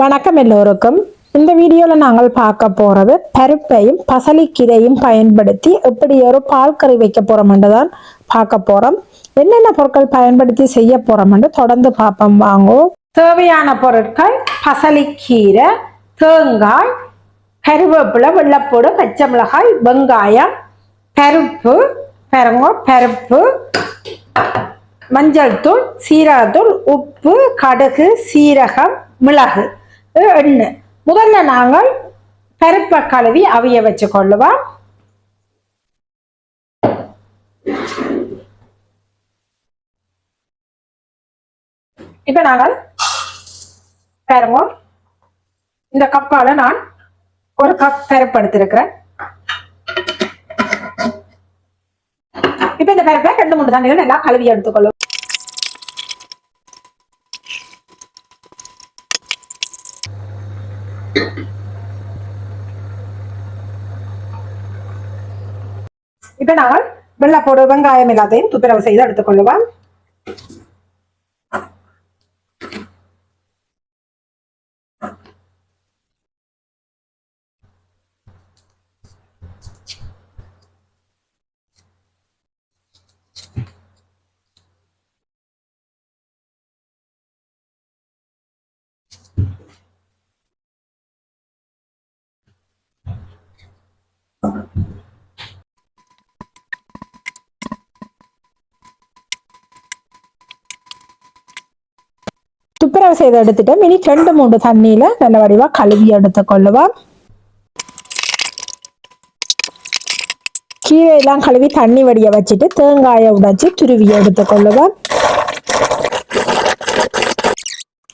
வணக்கம் எல்லோருக்கும். இந்த வீடியோவில் நாங்கள் பார்க்க போகிறது பருப்பையும் பசலிக்கீரையும் பயன்படுத்தி எப்படி ஒரு பால் கறி வைக்க போகிறோம்னு தான் பார்க்க போகிறோம் என்னென்ன பொருட்கள் பயன்படுத்தி செய்ய போகிறோம்னு தொடர்ந்து பார்ப்போம். வாங்குவோம் தேவையான பொருட்கள் பசலிக்கீரை தேங்காய் கருவேப்பிலை வெள்ளப்பூடு பச்சை மிளகாய் வெங்காயம் பருப்பு பெருங்கோ பருப்பு மஞ்சள் தூள் சீரகத்தூள் உப்பு கடுகு சீரகம் மிளகு. எண்ணு முதல்ல நாங்கள் பருப்பை கழுவி அவிய வச்சு கொள்ளுவோம். இப்ப நாங்கள் பாருங்க. இந்த கப்பால நான் ஒரு கப் பருப்பு எடுத்திருக்கிறேன். இப்ப இந்த பருப்பை ரெண்டு மூணு தண்ணிகள் நல்லா கழுவி எடுத்துக்கொள்ளும் இப்ப நாங்கள் வெள்ளப்போடு வெங்காயம் எல்லாத்தையும் துப்புரவு செய்து எடுத்துக்கொள்ளுவோம். துப்புரவு செய்து எடுத்துட்டோம். மினி ரெண்டு மூன்று தண்ணியில நல்ல வடிவா கழுவி எடுத்து எடுத்துக்கொள்ளுவோம் கீரையெல்லாம் கழுவி தண்ணி வடிய வச்சுட்டு தேங்காயை உடைச்சு துருவி எடுத்துக்கொள்ளுவோம்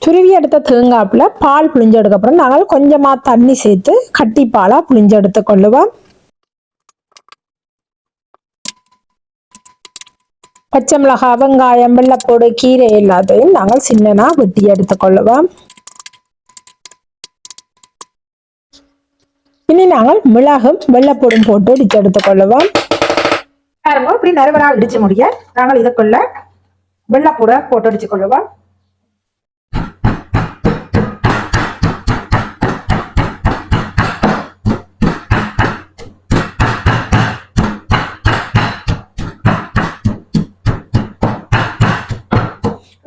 துருவி எடுத்த தேங்காப்புல பால் புளிஞ்சு எடுக்கப்புறம் நாங்கள் கொஞ்சமா தண்ணி சேர்த்து கட்டி பாலா புளிஞ்சு எடுத்துக்கொள்ளுவோம் பச்சை மிளகாய் வெங்காயம் வெள்ளப்பூடு கீரை எல்லாத்தையும் நாங்கள் சின்னனா வெட்டி எடுத்துக்கொள்ளுவோம் இனி நாங்கள் மிளகும் வெள்ளப்பூடும் போட்டு இடிச்சு எடுத்துக்கொள்ளுவோம் பாருங்க இப்படி நறுவரா இடிச்சு முடிய நாங்கள் இதுக்குள்ள வெள்ளப்பூடை போட்டு அடிச்சு கொள்ளுவோம்.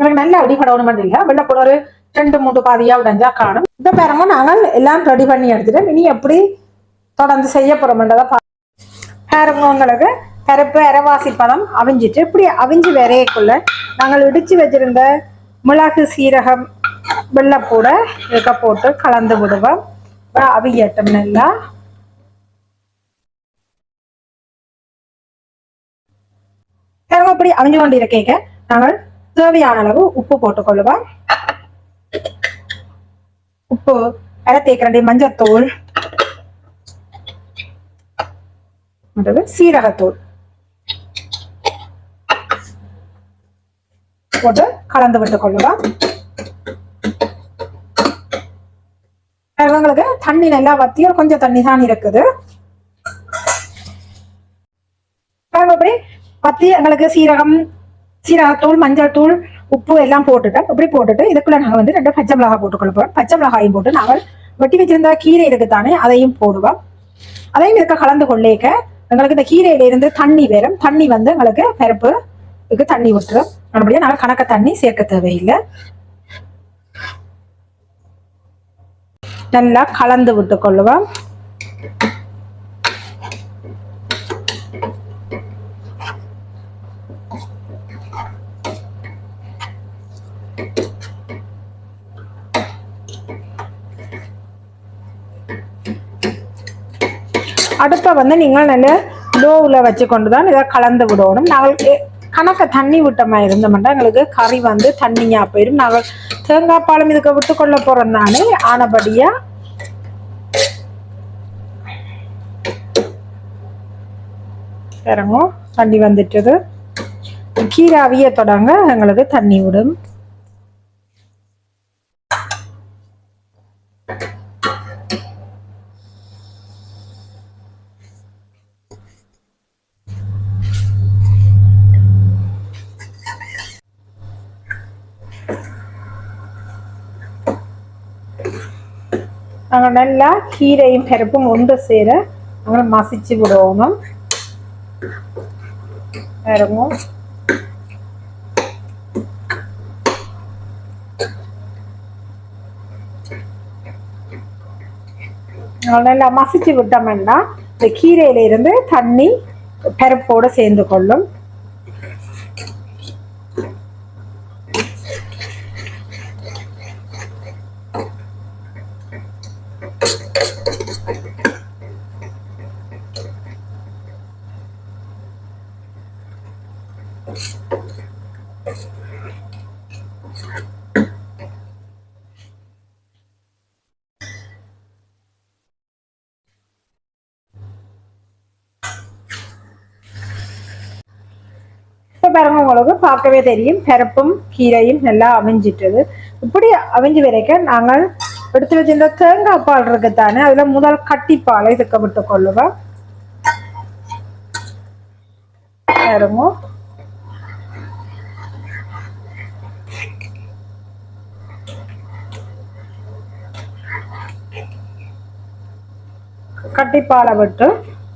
எனக்கு நல்ல அடிபடணும் இல்ல வெள்ளப்பூட ஒரு ரெண்டு மூணு பாதியா உடஞ்சா காணும் இப்ப பாருங்க நாங்கள் எல்லாம் ரெடி பண்ணி எடுத்துட்டு இனி எப்படி தொடர்ந்து செய்ய போறோம்ன்றதை பாருங்க உங்களுக்கு கருப்பு அரைவாசி பழம் அவிஞ்சிட்டு இப்படி அவிஞ்சு வரையக்குள்ள நாங்கள் இடிச்சு வச்சிருந்த மிளகு சீரகம் வெள்ளப்பூட இருக்க போட்டு கலந்து விடுவோம் அவியட்டம் நல்லா பாருங்க இப்படி அவிஞ்சு கொண்டு இருக்கேங்க நாங்கள் தேவையான அளவு உப்பு போட்டுக்கொள்ளுவா உப்பு அரை தேக்கரண்டி மஞ்சத்தூள் சீரகத்தூள் போட்டு கலந்து விட்டுக் கொள்ளுவா இவங்களுக்கு தண்ணி நல்லா வத்தி ஒரு கொஞ்சம் தண்ணி தான் இருக்குது. அப்படி பத்தி எங்களுக்கு சீரகம் சீரகத்தூள் மஞ்சள் தூள் உப்பு எல்லாம் போட்டுட்டோம் இப்படி போட்டுட்டு இதுக்குள்ள நாங்கள் வந்து ரெண்டு பச்சை மிளகாய் போட்டுக்கொள்ள போறோம். பச்சை மிளகாயும் போட்டு நாங்கள் வெட்டி வச்சிருந்த கீரை இருக்குத்தானே அதையும் போடுவோம். அதையும் இருக்க கலந்து கொள்ளேக்க எங்களுக்கு இந்த கீரையில இருந்து தண்ணி வரும் தண்ணி வந்து எங்களுக்கு பருப்பு இதுக்கு தண்ணி விட்டுரும் மறுபடியும் நாங்கள் கணக்க தண்ணி சேர்க்க தேவையில்லை. நல்லா கலந்து விட்டு கொள்ளுவோம் அடுப்பை வந்து நீங்கள் நல்ல லோவில் வச்சு கொண்டு தான் இதை கலந்து விடணும். நாங்கள் எ- கணக்க தண்ணி விட்டமாக இருந்தோம்னா எங்களுக்கு கறி வந்து தண்ணியா போயிடும் நாங்கள் தேங்காய் பாலம் இதுக்கு விட்டு கொள்ள தானே ஆனபடியா இறங்கும் தண்ணி வந்துட்டது. கீரை அவிய தொடங்க எங்களுக்கு தண்ணி விடும். நாங்கள் நல்லா கீரையும் பருப்பும் ஒன்று சேர நாங்கள் மசிச்சு விடணும். இறங்கும் நல்லா மசிச்சு விட்டோம்னா இந்த கீரையில இருந்து தண்ணி பருப்போடு சேர்ந்து கொள்ளும். இப்போ பாருங்க உங்களுக்கு பார்க்கவே தெரியும் பருப்பும் கீரையும் நல்லா அமைஞ்சிட்டது இப்படி அமைஞ்சு வரைக்கும் நாங்கள் எடுத்து வச்சிருந்த தேங்காய் பால் இருக்குத்தானே அதில் முதல் கட்டிப்பாலை இதுக்க விட்டு கொள்ளுவோம் பாருங்க கட்டிப்பாலை விட்டு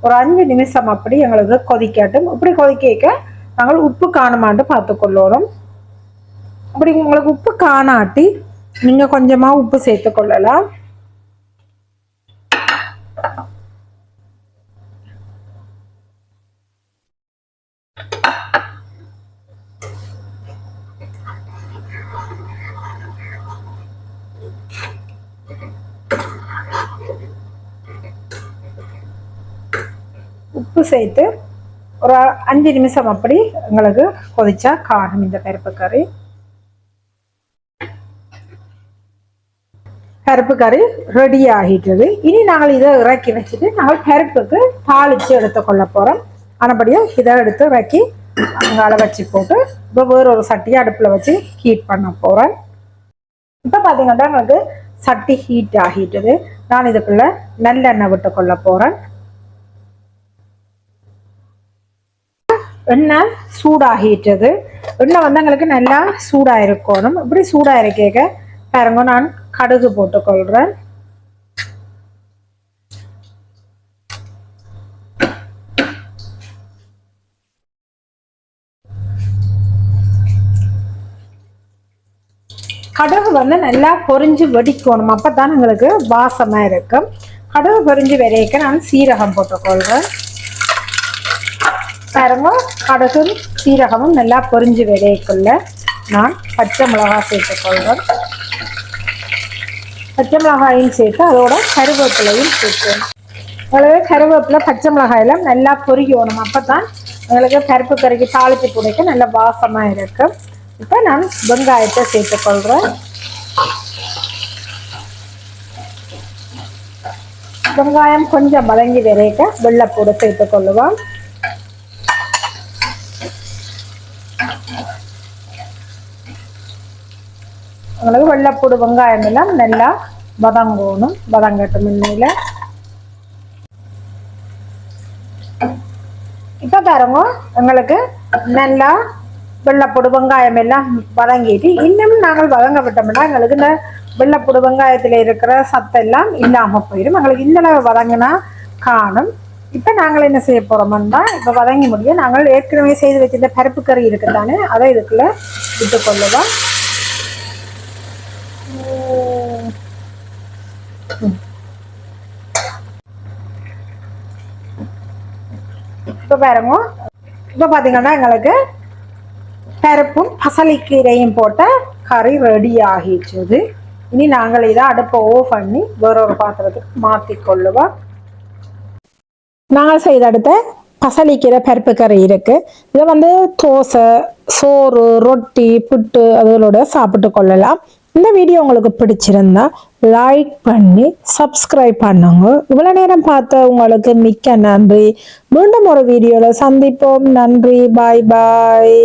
ஒரு அஞ்சு நிமிஷம் அப்படி எங்களுக்கு கொதிக்கட்டும் இப்படி கொதிக்க நாங்கள் உப்பு காணுமாண்டு பார்த்துக்கொள்ளணும் அப்படி உங்களுக்கு உப்பு காணாட்டி நீங்க கொஞ்சமா உப்பு சேர்த்து கொள்ளலாம். உப்பு சேர்த்து ஒரு அஞ்சு நிமிஷம் அப்படி எங்களுக்கு கொதிச்சா காணும் இந்த பருப்பு கறி பருப்பு கறி ரெடி ஆகிட்டது இனி நாங்கள் இதை இறக்கி வச்சுட்டு நாங்கள் பருப்புக்கு தாளித்து எடுத்துக்கொள்ள போகிறோம் ஆனபடியாக இதை எடுத்து இறக்கி அங்கால வச்சு போட்டு இப்போ வேற ஒரு சட்டியை அடுப்பில் வச்சு ஹீட் பண்ண போகிறேன் இப்போ பார்த்தீங்கன்னா எனக்கு சட்டி ஹீட் ஆகிட்டது நான் இதுக்குள்ள நல்லெண்ணெய் விட்டு கொள்ள போகிறேன் எண்ணெய் சூடாகிட்டது. எண்ணெய் வந்து எங்களுக்கு நல்லா சூடாக இருக்கணும் இப்படி சூடாக இருக்கேக்க பாருங்க நான் கடுகு போட்டுக்கொள்கிறேன் கடுகு வந்து நல்லா பொறிஞ்சு வெடிக்கணும். அப்போ தான் எங்களுக்கு வாசமாக இருக்கும். கடுகு பொறிஞ்சு விரைக்க நான் சீரகம் போட்டுக்கொள்கிறேன் பாருங்க கடுகும் சீரகமும் நல்லா பொரிஞ்சு விரைக்குள்ள நான் பச்சை மிளகாய் சேர்த்துக்கொள்வேன் பச்சை மிளகாயும் சேர்த்து அதோட கருவேப்பிலையும் சேர்த்தேன் அதாவது கருவேப்பிலை பச்சை மிளகாயெல்லாம் நல்லா பொரிக்கணும். அப்போ தான் எங்களுக்கு கருப்பு கறிக்கு தாளிப்பு பிடிக்க நல்ல வாசமாக இருக்கும் இப்போ நான் வெங்காயத்தை சேர்த்துக்கொள்கிறேன் வெங்காயம் கொஞ்சம் வதங்கி விரைக்க வெள்ளைப்பூடு சேர்த்துக்கொள்ளுவோம் உங்களுக்கு வெள்ளப்பூடு வெங்காயம் எல்லாம் நல்லா வதங்கணும் வதங்கட்டும் இன்னையில இப்போ பாருங்க எங்களுக்கு நல்லா வெள்ளைப்பூடு வெங்காயம் எல்லாம் வதங்கிட்டு இன்னும் நாங்கள் வதங்க விட்டோம்னா எங்களுக்கு இந்த வெள்ளைப்பூடு வெங்காயத்தில் இருக்கிற சத்தெல்லாம் இல்லாமல் போயிடும் எங்களுக்கு இந்த அளவு வதங்கினா காணும் இப்போ நாங்கள் என்ன செய்ய போகிறோம்னா இப்போ வதங்கி முடியும் நாங்கள் ஏற்கனவே செய்து வச்சிருந்த பருப்பு கறி இருக்குதானே அதை இதுக்குள்ள விட்டுக்கொள்ளுவோம் இப்போ பாருங்க. இப்போ பார்த்தீங்கன்னா எங்களுக்கு பருப்பும் பசலிக்கீரையும் போட்ட கறி ரெடி ஆகிடுச்சது. இனி நாங்கள் இதை அடுப்பை ஓஃப் பண்ணி வேறொரு பாத்திரத்துக்கு மாற்றி கொள்ளுவோம். நாங்கள் செய்த அடுத்த பசலிக்கீரை பருப்பு கறி இருக்கு. இதை வந்து தோசை சோறு ரொட்டி புட்டு அதுகளோட சாப்பிட்டு கொள்ளலாம். இந்த வீடியோ உங்களுக்கு பிடிச்சிருந்தா லைக் பண்ணி சப்ஸ்கிரைப் பண்ணுங்க. இவ்வளோ நேரம் பார்த்த உங்களுக்கு மிக்க நன்றி. மீண்டும் ஒரு வீடியோவில் சந்திப்போம். நன்றி. பாய் பாய்